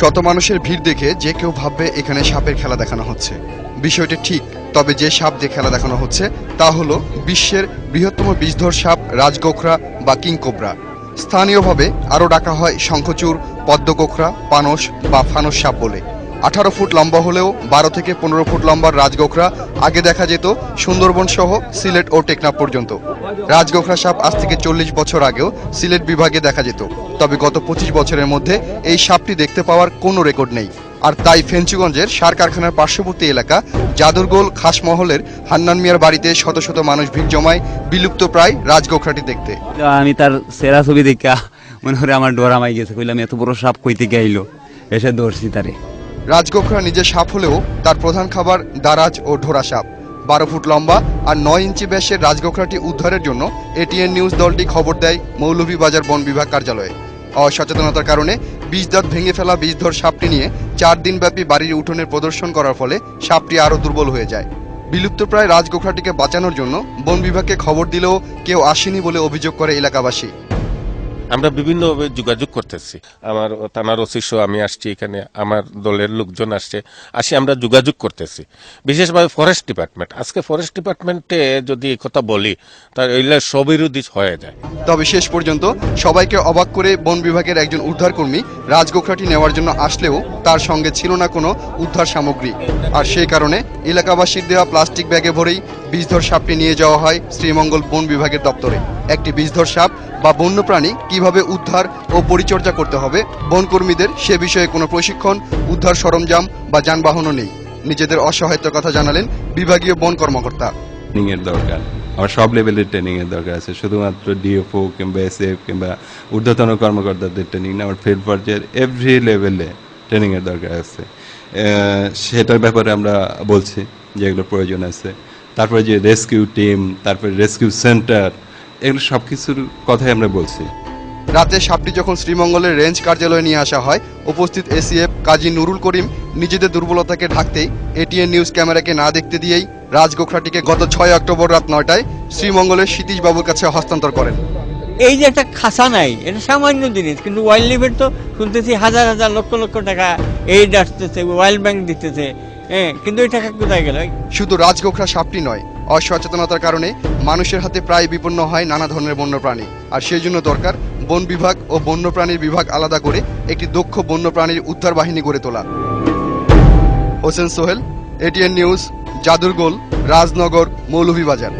শত মানুষের ভিড় দেখে যে কেউ ভাববে এখানে সাপের খেলা দেখানো হচ্ছে। বিষয়টি ঠিক, তবে যে সাপ দিয়ে খেলা দেখানো হচ্ছে, তা হলো বিশ্বের বৃহত্তম বিষধর সাপ, রাজগোখরা বা কিংকোবরা স্থানীয়ভাবে আরও ডাকা হয় শঙ্খচূড় পদ্মকোখরা পানস বা ফানস সাপ বলে। আঠারো ফুট লম্বা হলেও বারো থেকে পনেরো ফুট লম্বার রাজগোখরা আগে দেখা যেত সুন্দরবন সহ সিলেট ও টেকনাফ পর্যন্ত। রাজগোখরা সাপ আজ থেকে চল্লিশ বছর আগেও সিলেট বিভাগে দেখা যেত। তবে গত পঁচিশ বছরের মধ্যে এই সাপটি দেখতে পাওয়ার কোনো রেকর্ড নেই। আর তাই ফেঞ্চুগঞ্জের সার কারখানার পার্শ্ববর্তী এলাকা, জাদুরগোল, খাসমহলের হান্নান মিয়ার বাড়িতে শত শত মানুষ ভিড় জমায় বিলুপ্ত প্রায় রাজগোখরাটি দেখতে। আমি তার সেরা ছবি দেখা। মনে করে আমার ডোরা মাই গেছে। কইলাম, এত বড় সাপ কইতে আইলো এসে ধরছি তারে। রাজগোখরা নিজে সাপ হলেও তার প্রধান খাবার দারাজ ও ঢোরা সাপ। বারো ফুট লম্বা আর নয় ইঞ্চি ব্যাসের রাজগোখরাটি উদ্ধারের জন্য এটিএন নিউজ দলটি খবর দেয় মৌলভীবাজার বন বিভাগ কার্যালয়ে। অসচেতনতার কারণে বীজ দাঁত ভেঙে ফেলা বীজধর সাপটি নিয়ে চার দিনব্যাপী বাড়ির উঠোনের প্রদর্শন করার ফলে সাপটি আরও দুর্বল হয়ে যায়। বিলুপ্তপ্রায় রাজগোখরাটিকে বাঁচানোর জন্য বন বিভাগকে খবর দিলেও কেউ আসেনি বলে অভিযোগ করে এলাকাবাসী। আমরা বিভিন্নভাবে যোগাযোগ করতেছি। আমার থানার সহ আমি আসছি এখানে, আমার দলের লোকজন আসছে, আসি আমরা যোগাযোগ করতেছি। বিশেষভাবে ফরেস্ট ডিপার্টমেন্ট আজকে ফরেস্ট ডিপার্টমেন্টে যদি কথা বলি, তার এইগুলো সবিরোধী হয়ে যায়। তবে শেষ পর্যন্ত সবাইকে অবাক করে বন বিভাগের একজন উদ্ধারকর্মী রাজগোখরাটি নেওয়ার জন্য আসলেও তার সঙ্গে ছিল না কোনো উদ্ধার সামগ্রী। আর সেই কারণে এলাকাবাসীর দেওয়া প্লাস্টিক ব্যাগে ভরেই বিষধর সাপটি নিয়ে যাওয়া হয় শ্রীমঙ্গল বন বিভাগের দপ্তরে। একটি বিষধর সাপ বা বন্যপ্রাণী কীভাবে উদ্ধার ও পরিচর্যা করতে হবে, বনকর্মীদের সে বিষয়ে কোনো প্রশিক্ষণ, উদ্ধার সরঞ্জাম বা যানবাহনও নেই। নিজেদের অসহায়তার কথা জানালেন বিভাগীয় বন কর্মকর্তা। ট্রেনিং এর দরকার। আমার সব লেভেলের ট্রেনিং এর দরকার আছে। শুধুমাত্র ডিএফও কিংবা এসএফ কিংবা ঊর্ধ্বতন কর্মকর্তাদের ট্রেনিং না আমার ফিল্ড পর্যায়ের এভরি লেভেলে ট্রেনিং এর দরকার আছে। সেটার ব্যাপারে আমরা বলছি যে এগুলো প্রয়োজন আছে। তারপরে যে রেস্কিউ টিম তারপরে রেস্কিউ সেন্টার এগুলো সব কিছুর কথাই আমরা বলছি। রাতে সাপটি যখন শ্রীমঙ্গলের রেঞ্জ কার্যালয়ে নিয়ে আসা হয় উপস্থিত এসিএফ কাজী নুরুল করিম নিজেদের দুর্বলতাকে ঢাকতেই এটিএন নিউজ ক্যামেরাকে না দেখতে দিয়েই রাজগোখরাটিকে গত ছয় অক্টোবর রাত নয়টায় শ্রীমঙ্গলের সতীশ বাবুর কাছে হস্তান্তর করেন। এই যে একটা খাসা নাই এটা সামান্য জিনিস কিন্তু ওয়াইল্ড লিভের তো শুনতেছি হাজার হাজার লক্ষ লক্ষ টাকা এইড আসতেছে ওয়াইল্ড ব্যাংক দিতেছে হ্যাঁ কিন্তু এই টাকা কোথায় গেল? শুধু রাজগোখরা সাপটি নয় অসচেতনতার কারণে মানুষের হাতে প্রায় বিপন্ন হয় নানা ধরনের বন্যপ্রাণী। আর সেই জন্য দরকার বন বিভাগ ও বন্যপ্রাণীর বিভাগ আলাদা করে একটি দক্ষ বন্যপ্রাণীর উদ্ধার বাহিনী গড়ে তোলা। Hossain Sohel, ATN News, Jadurgol, Rajnagar, Moulvibazar.